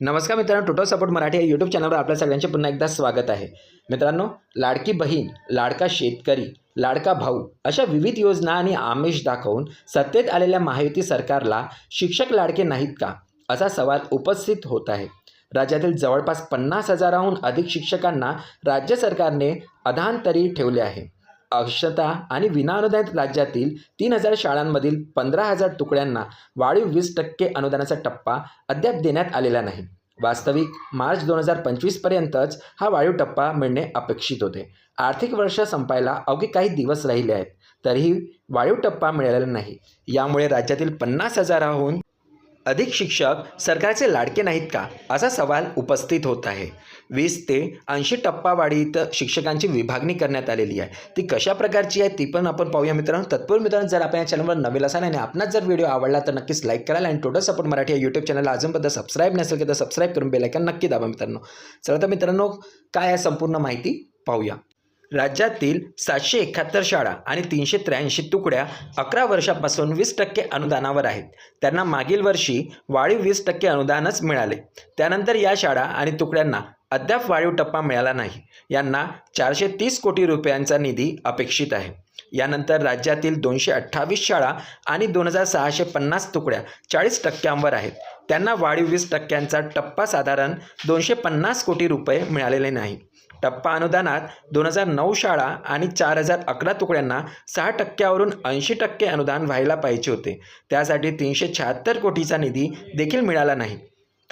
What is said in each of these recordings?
नमस्कार मित्रांनो total support Marathi या यूट्यूब चॅनलवर आपल्या सगळ्यांचे पुन्हा एकदा स्वागत आहे. मित्रांनो लाडकी बहीण लाडका शेतकरी लाडका भाऊ अशा विविध योजना आणि आमिष दाखवून सत्तेत आलेल्या महायुती सरकारला शिक्षक लाडके नाहीत का? असा सवाल उपस्थित होत आहे. राज्यातील जवळपास पन्नास हजाराहून अधिक शिक्षकांना राज्य सरकारने अधांतरी ठेवले आहे. अक्षता आणि विनाअनुदानित राज्यातील तीन हजार शाळांमधील पंधरा हजार तुकड्यांना वाढीव वीस टक्के अनुदानाचा टप्पा अद्याप देण्यात आलेला नाही. वास्तविक मार्च दोन हजार पंचवीसपर्यंतच हा वाढीव टप्पा मिळणे अपेक्षित होते. आर्थिक वर्ष संपायला अवघे काही दिवस राहिले आहेत तरीही वाढीव टप्पा मिळालेला नाही. यामुळे राज्यातील पन्नास हजाराहून अधिक शिक्षक सरकारचे लाडके नाहीत का? असा सवाल उपस्थित होत आहे. वीस ते ऐंशी टप्पावाढीत शिक्षकांची विभागणी करण्यात आलेली आहे. ती कशा प्रकारची आहे ती पण आपण पाहूया मित्रांनो. तत्पूर्वी मित्रांनो जर आपण या चॅनलवर नवीन असाल आणि आपणास जर व्हिडिओ आवडला तर नक्कीच लाईक कराल आणि टोटल सपोर्ट मराठी या यूट्यूब चॅनलला अजूनपर्यंत सबस्क्राईब नसेल की तर सबस्क्राईब करून बेलायकन नक्की दाबा मित्रांनो. चला तर मित्रांनो काय आहे संपूर्ण माहिती पाहूया. राज्यातील सातशे एकाहत्तर शाळा आणि तीनशे त्र्याऐंशी तुकड्या अकरा वर्षापासून वीस टक्के अनुदानावर आहेत. त्यांना मागील वर्षी वाढीव वीस टक्के अनुदानच मिळाले. त्यानंतर या शाळा आणि तुकड्यांना अद्याप वाढीव टप्पा मिळाला नाही. यांना चारशे तीस कोटी रुपयांचा निधी अपेक्षित आहे. यानंतर राज्यातील दोनशे अठ्ठावीस शाळा आणि दोन हजार सहाशे पन्नास तुकड्या चाळीस टक्क्यांवर आहेत. त्यांना वाढीव वीस टक्क्यांचा टप्पा साधारण दोनशे पन्नास कोटी रुपये मिळालेले नाही. टप्पा अनुदानात दोन हजार नऊ शाळा आणि चार हजार अकरा तुकड्यांना सहा टक्क्यावरून ऐंशी टक्के अनुदान व्हायला पाहिजे होते. त्यासाठी तीनशे शहात्तर कोटीचा निधी देखील मिळाला नाही.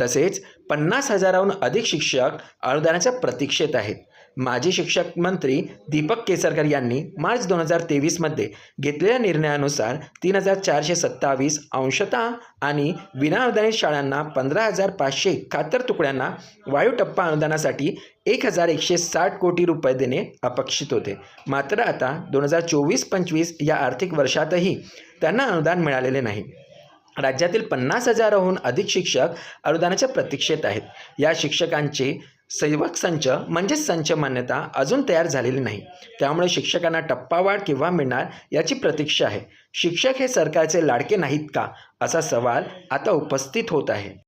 तसेच पन्नास हजाराहून अधिक शिक्षक अनुदानाच्या प्रतीक्षेत आहेत. माजी शिक्षक मंत्री दीपक केसरकर यांनी मार्च दोन हजार तेवीसमध्ये घेतलेल्या निर्णयानुसार तीन हजार चारशे सत्तावीस अंशतः आणि विनाअनुदानित शाळांना पंधरा हजार पाचशे एकाहत्तर तुकड्यांना वायू टप्पा अनुदानासाठी एक हजार एकशे साठ कोटी रुपये देणे अपेक्षित होते. मात्र आता दोन हजार चोवीस पंचवीस या आर्थिक वर्षातही त्यांना अनुदान मिळालेले नाही. राज्यातील पन्नास हजाराहून अधिक शिक्षक अनुदानाच्या प्रतीक्षेत आहेत. या शिक्षकांचे सेवक संच म्हणजेच संच मान्यता अजून तयार झालेली नाही. त्यामुळे शिक्षकांना टप्पावाढ केव्हा मिळणार याची प्रतीक्षा आहे. शिक्षक हे सरकारचे लाडके नाहीत का? असा सवाल आता उपस्थित होत आहे.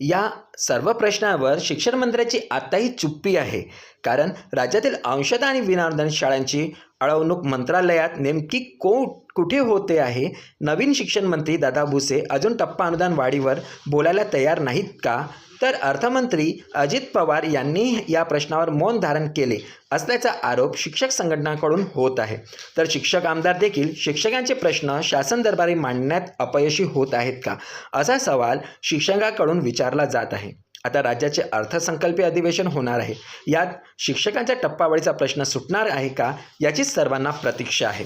या सर्व प्रश्नावर शिक्षण मंत्र्याची आताही चुप्पी आहे. कारण राज्यातील अंशता आणि विनादन शाळांची अळवणूक मंत्रालयात नेमकी को कुठे होते आहे? नवीन शिक्षण मंत्री दादा भुसे अजून टप्पा अनुदान वाढीवर बोलायला तयार नाहीत का? तर अर्थमंत्री अजित पवार यांनी या प्रश्नावर मौन धारण केले असल्याचा आरोप शिक्षक संघटनाकडून होत आहे. तर शिक्षक आमदार देखील शिक्षकांचे प्रश्न शासन दरबारी मांडण्यात अपयशी होत आहेत का? असा सवाल शिक्षकांकडून विचारला जात आहे. आता राज्याचे अर्थसंकल्पीय अधिवेशन होणार आहे. यात शिक्षकांच्या टप्पावळीचा प्रश्न सुटणार आहे का याची सर्वांना प्रतीक्षा आहे.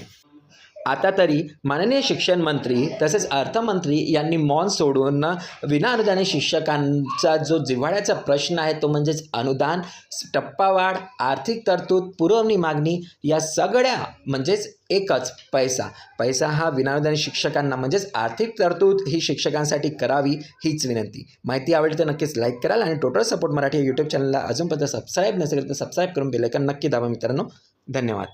आता तरी माननीय शिक्षण मंत्री तसेच अर्थमंत्री यांनी मौन सोडून विनाअनुदानित शिक्षकांचा जो जिव्हाळ्याचा प्रश्न आहे तो म्हणजेच अनुदान टप्पावाढ आर्थिक तरतूद पुरवणी मागणी या सगळ्या म्हणजेच एकच पैसा. पैसा हा विनाअनुदानित शिक्षकांना म्हणजेच आर्थिक तरतूद ही शिक्षकांसाठी करावी हीच विनंती. माहिती आवडली तर नक्कीच लाईक कराल आणि टोटल सपोर्ट मराठी या यूट्यूब चॅनलला अजूनपर्यंत सबस्क्राईब नसेल तर सबस्क्राईब करून बेलायकन नक्की दाबा मित्रांनो. धन्यवाद.